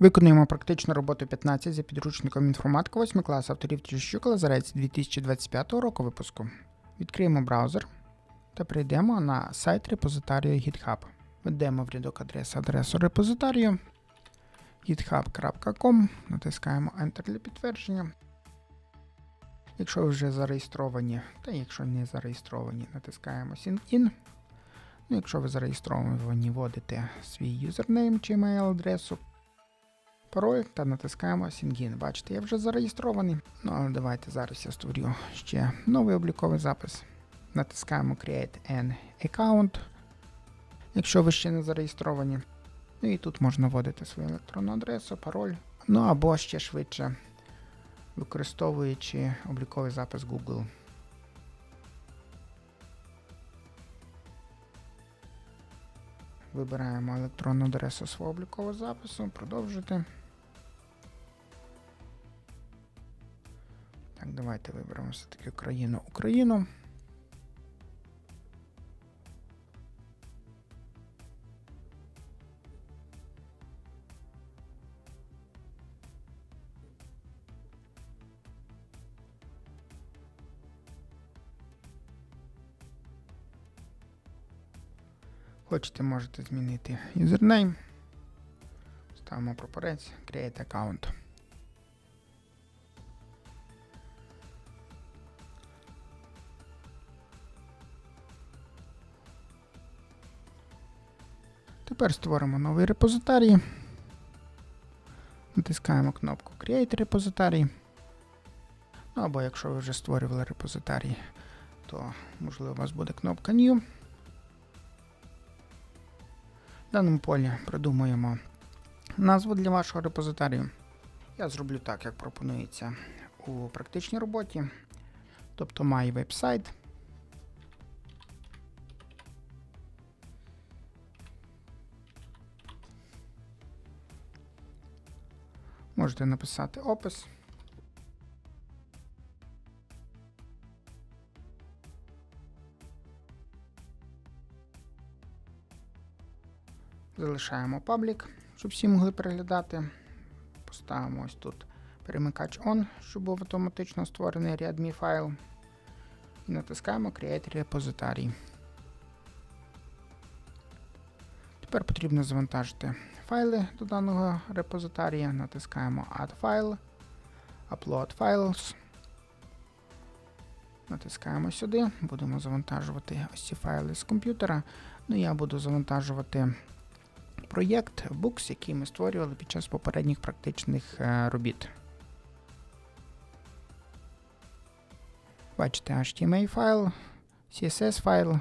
Виконуємо практичну роботу 15 за підручником інформатика 8 класу авторів Тіщук Лазарець 2025 року випуску. Відкриємо браузер та прийдемо на сайт репозиторію GitHub. Введемо в рядок адреси адресу репозиторію github.com, натискаємо Enter для підтвердження. Якщо ви вже зареєстровані, та якщо не зареєстровані, натискаємо Sign-in. Ну, якщо ви зареєстровані, вводите свій юзернейм чи email адресу пароль та натискаємо Sign-in. Бачите, я вже зареєстрований. Ну, але давайте зараз я створю ще новий обліковий запис. Натискаємо Create an Account, якщо ви ще не зареєстровані. Ну і тут можна вводити свою електронну адресу, пароль. Ну або ще швидше, використовуючи обліковий запис Google. Вибираємо електронну адресу свого облікового запису, продовжити. Так, давайте виберемо все-таки країну Україну. Хочете, можете змінити юзернейм. Ставимо прапорець, Create Account. Тепер створимо новий репозиторій. Натискаємо кнопку Create репозиторій. Ну або якщо ви вже створювали репозиторій, то можливо у вас буде кнопка New. В даному полі придумуємо назву для вашого репозиторію. Я зроблю так, як пропонується у практичній роботі. Тобто My Website. Можете написати опис. Залишаємо паблік, щоб всі могли переглядати. Поставимо ось тут перемикач ON, щоб був автоматично створений readme файл. І натискаємо Create Repository. Тепер потрібно завантажити файли до даного репозиторія. Натискаємо Add File, Upload Files. Натискаємо сюди, будемо завантажувати ось ці файли з комп'ютера. Ну, я буду завантажувати проєкт Books, який ми створювали під час попередніх практичних е, робіт. Бачите HTML файл, CSS файл,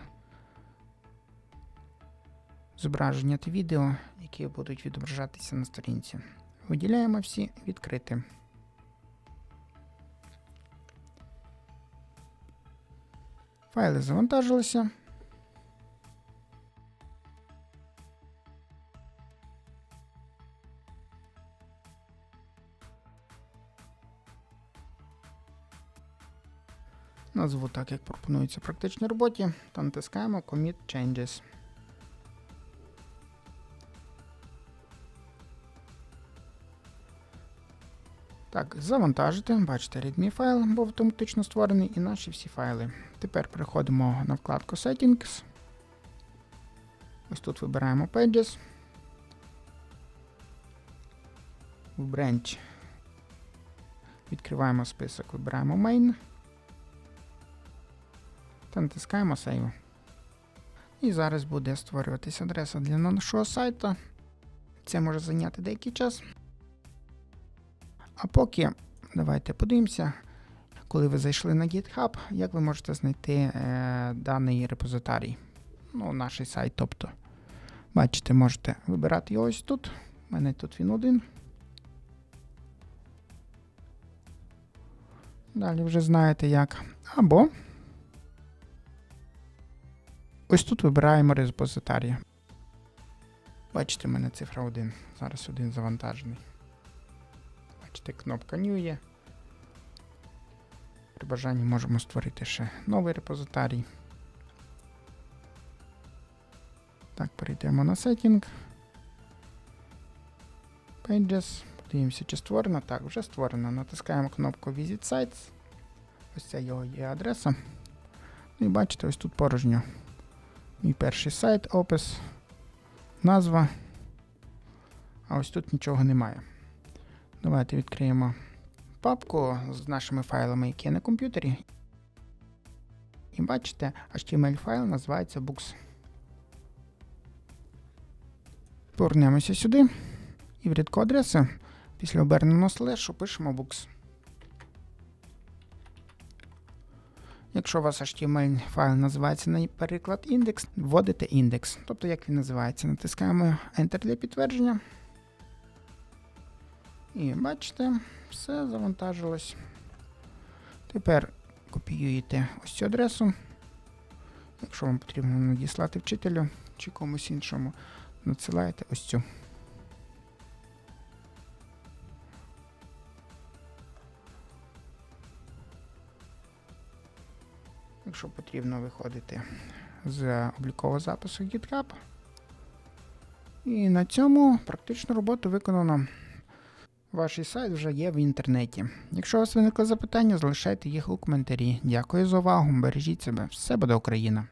зображення та відео, які будуть відображатися на сторінці. Виділяємо всі відкрити. Файли завантажилися. Назву так, як пропонується в практичній роботі, та натискаємо Commit Changes. Так, завантажити. Бачите, readme файл був автоматично створений і наші всі файли. Тепер переходимо на вкладку Settings. Ось тут вибираємо Pages. В Branch відкриваємо список, вибираємо Main натискаємо Save. І зараз буде створюватися адреса для нашого сайту. Це може зайняти деякий час. А поки давайте подивимося, коли ви зайшли на GitHub, як ви можете знайти е, даний репозиторій. Ну, наш сайт. Тобто, бачите, можете вибирати його ось тут. У мене тут він один. Далі вже знаєте як. Або ось тут вибираємо репозиторій. Бачите, в мене цифра 1. Зараз один завантажений. Бачите, кнопка New є. При бажанні можемо створити ще новий репозиторій. Так, перейдемо на сеттінг. Pages. Подивимося, чи створено. Так, вже створено. Натискаємо кнопку Visit Sites. Ось це його є адреса. Ну і бачите, ось тут порожньо. Мій перший сайт, опис, назва. А ось тут нічого немає. Давайте відкриємо папку з нашими файлами, які є на комп'ютері. І бачите, HTML файл називається Books. Повернемося сюди. І в рядку адреси після оберненого слешу пишемо Books. Якщо у вас HTML файл називається, наприклад, індекс, вводите індекс. Тобто, як він називається, натискаємо Enter для підтвердження. І бачите, все завантажилось. Тепер копіюєте ось цю адресу. Якщо вам потрібно надіслати вчителю чи комусь іншому, надсилаєте ось цю. Якщо потрібно виходити з облікового запису GitHub. І на цьому практичну роботу виконано. Ваш сайт вже є в інтернеті. Якщо у вас виникли запитання, залишайте їх у коментарі. Дякую за увагу, бережіть себе. Все буде Україна!